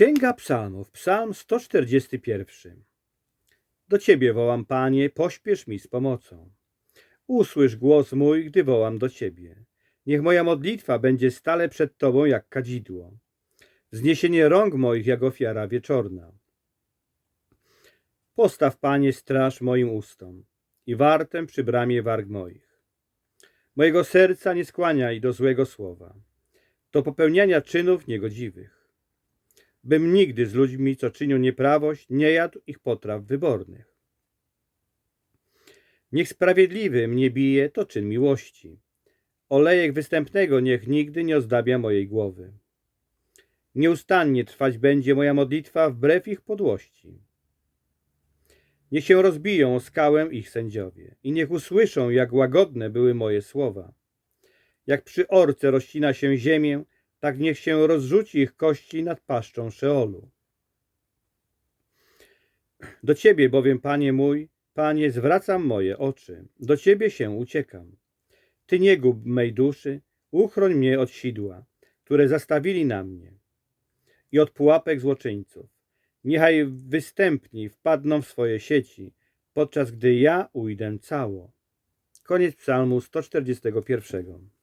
Księga Psalmów, Psalm 141. Do Ciebie wołam, Panie, pośpiesz mi z pomocą. Usłysz głos mój, gdy wołam do Ciebie. Niech moja modlitwa będzie stale przed Tobą jak kadzidło. Wzniesienie rąk moich jak ofiara wieczorna. Postaw, Panie, straż moim ustom i wartę przy bramie warg moich. Mojego serca nie skłaniaj do złego słowa, do popełniania czynów niegodziwych bym nigdy z ludźmi, co czynią nieprawość, nie jadł ich potraw wybornych. Niech sprawiedliwy mnie bije, to czyn miłości. Olejek występnego niech nigdy nie ozdabia mojej głowy. Nieustannie trwać będzie moja modlitwa wbrew ich podłości. Niech się rozbiją o skałę ich sędziowie i niech usłyszą, jak łagodne były moje słowa. Jak przy orce rozcina się ziemię, tak niech się rozrzuci ich kości nad paszczą Szeolu. Do Ciebie bowiem, Panie mój, Panie, zwracam moje oczy, do Ciebie się uciekam. Ty nie gub mej duszy, uchroń mnie od sidła, które zastawili na mnie i od pułapek złoczyńców. Niechaj występni wpadną w swoje sieci, podczas gdy ja ujdę cało. Koniec psalmu 141.